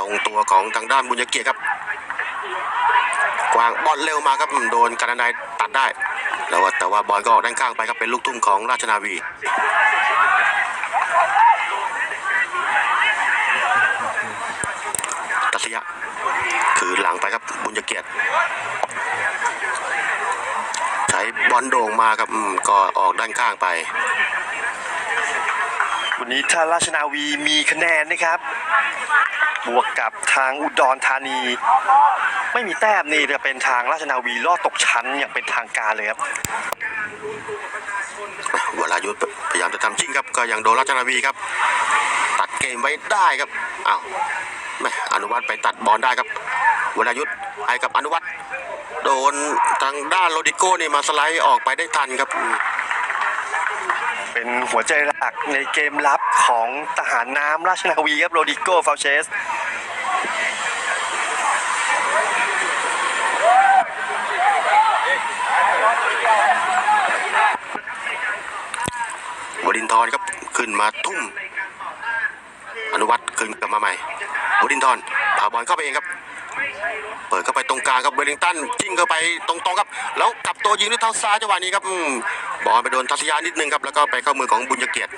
ตรงตัวของทางด้านบุญเกียรติครับ กวางบอลเร็วมาครับโดนกันนายตัดได้ แล้วแต่ว่าบอลก็ออกด้านข้างไปครับเป็นลูกทุ่งของราชนาวีตัศยะคือหลังไปครับบุญเกียรติใช้บอลโด่งมาครับก็ออกด้านข้างไป วันนี้ถ้าราชนาวีมีคะแนนนะครับ บวกกับทางอุดรธานี ไม่มีแต้มนี่จะเป็นทางราชนาวีลอดตกชั้นอย่างเป็นทางการเลยครับวรายุทธพยายามจะทำชิงครับก็ยังโดนราชนาวีครับ ตัดเกมไว้ได้ครับอ้าวแม่อนุวัฒน์ไปตัดบอลได้ครับวรายุทธให้กับอนุวัฒน์โดนทางด้านโรดิโก้นี่มาสไลด์ออกไปได้ทันครับอืมเป็นหัวใจหลักในเกมรับ ของทหารน้ำราชนาวีครับโรดิโก้ฟาวเชสวรินทร์ครับขึ้นมาทุ่ม อนุวัฒน์ขึ้นกลับมาใหม่วรินทร์พาบอลเข้าไปเองครับ เปิดเข้าไปตรงกลางครับเวลลิงตันจิ้งเข้าไปตรงๆครับ แล้วกลับตัวยิงด้วยเท้าซ้ายจังหวะนี้ครับอืมบอลไปโดนทัศยานิดนึงครับ แล้วก็ไปเข้ามือของบุญเกียรติ